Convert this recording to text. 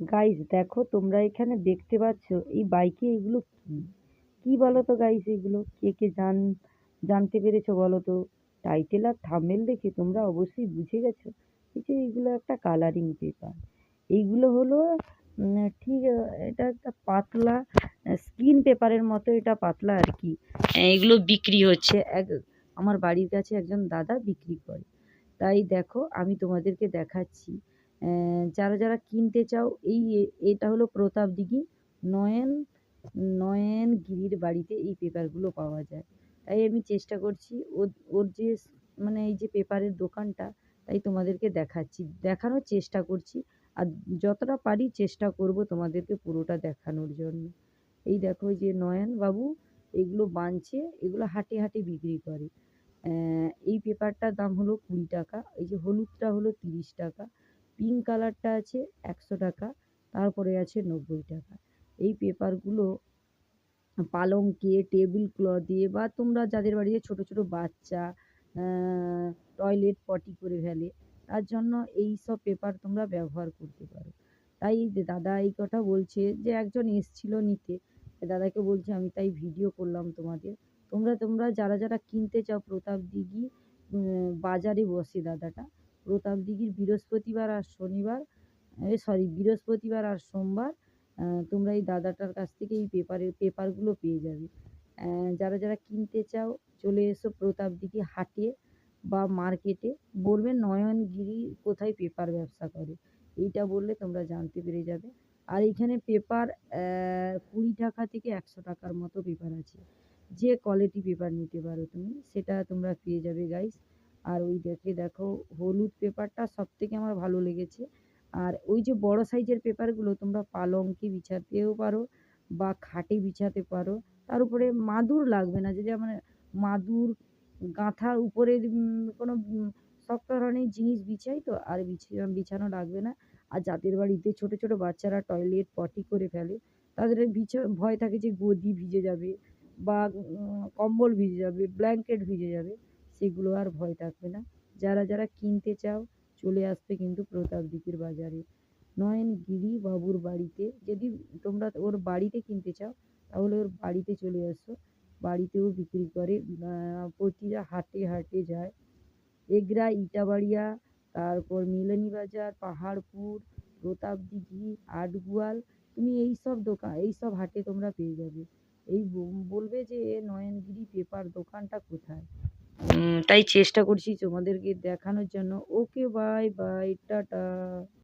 Guys দেখো তোমরা এখানে দেখতে পাচ্ছ, এই বাইকে এগুলো কি? কি বলো তো গাইস এগুলো? কে কে জান, জানতে পেরেছ বলো তো টাইটেল আর থাম্বনেল দেখে তোমরা অবশ্যই বুঝে গেছো। যে এইগুলো একটা কালারিং পেপার এইগুলো হলো ঠিক, এটা একটা পাতলা স্কিন পেপারের মতো এটা পাতলা আর কি। এগুলো বিক্রি হচ্ছে, এক, আমার বাড়ির কাছে একজন দাদা বিক্রি করে। তাই দেখো, আমি তোমাদেরকে দেখাচ্ছি। যারা যারা কিনতে চাও, এই এটা হলো প্রতাপ দিঘি। নয়ন নয়ন গিরির বাড়িতে এই পেপারগুলো পাওয়া যায়। তাই আমি চেষ্টা করছি ওর ওর যে মানে এই যে পেপারের দোকানটা, তাই তোমাদেরকে দেখাচ্ছি। দেখানোর চেষ্টা করছি, আর যতটা পারি চেষ্টা করব তোমাদেরকে পুরোটা দেখানোর জন্য। এই দেখো যে নয়ন বাবু, এগুলো বানছে, এগুলো হাটে হাটে বিক্রি করে। এই পেপারটার দাম হলো কুড়ি টাকা, এই যে হলুদটা হলো তিরিশ টাকা পিঙ্ক কালারটা আছে একশো টাকা, তারপরে আছে নব্বই টাকা। এই পেপারগুলো পালঙ্কে টেবিল ক্লথে বা তোমরা যাদের বাড়িতে ছোটো ছোটো বাচ্চা টয়লেট পটি করে ফেলে, তার জন্য এই সব পেপার তোমরা ব্যবহার করতে পারো। তাই দাদা এই কথা বলছে যে একজন এসছিল নিতে দাদাকে বলছে আমি তাই ভিডিও করলাম তোমাদের। তোমরা তোমরা যারা যারা কিনতে চাও প্রতাপ দিঘি বাজারে বসে দাদাটা। প্রতাপ দিঘির বৃহস্পতিবার আর শনিবার সরি বৃহস্পতিবার আর সোমবার তোমরা এই দাদাটার কাছ থেকে এই পেপারের পেপারগুলো পেয়ে যাবে। যারা যারা কিনতে চাও, চলে এসো প্রতাপ দিঘি হাটে বা মার্কেটে। বলবে নয়নগিরি কোথায় পেপার ব্যবসা করে। এইটা বললে তোমরা জানতে পেরে যাবে। আর এইখানে পেপার কুড়ি টাকা থেকে একশো টাকার মতো পেপার আছে। যে কোয়ালিটি পেপার নিতে পারো তুমি, সেটা তোমরা পেয়ে যাবে গাইস আর ওই দেখে দেখো হলুদ পেপারটা সব থেকে আমার ভালো লেগেছে। আর ওই যে বড় সাইজের পেপারগুলো তোমরা পালঙ্কে বিছাতেও পারো বা খাটে বিছাতে পারো, তার উপরে মাদুর লাগবে না, যদি যেমন মাদুর গাঁথার উপরে কোনো শক্ত ধরনের জিনিস বিছাই তো, আর বিছানো লাগবে না। আর যাদের বাড়িতে ছোটো ছোটো বাচ্চারা টয়লেট পটি করে ফেলে, তাদের বিছা, ভয় থাকে যে গদি ভিজে যাবে বা কম্বল ভিজে যাবে, ব্ল্যাঙ্কেট ভিজে যাবে। সেগুলো আর ভয় থাকবে না। যারা যারা কিনতে চাও, চলে আসবে কিন্তু প্রতাপ দিঘির বাজারে। নয়নগিরি বাবুর বাড়িতে, যদি তোমরা ওর বাড়িতে কিনতে চাও, তাহলে ওর বাড়িতে চলে আসো। বাড়িতেও বিক্রি করে প্রতিটা হাটে হাটে যায়। এগরা, ইটাবাড়িয়া, তারপর মিলনী বাজার পাহাড়পুর, প্রতাপ দিঘি, আটগুয়াল, তুমি এই সব দোকান, এই সব হাটে তোমরা পেয়ে যাবে। এই বলবে যে নয়নগিরি পেপার দোকানটা কোথায়? তাই চেষ্টা করছি তোমাদেরকে দেখানোর জন্য। Okay bye bye tata.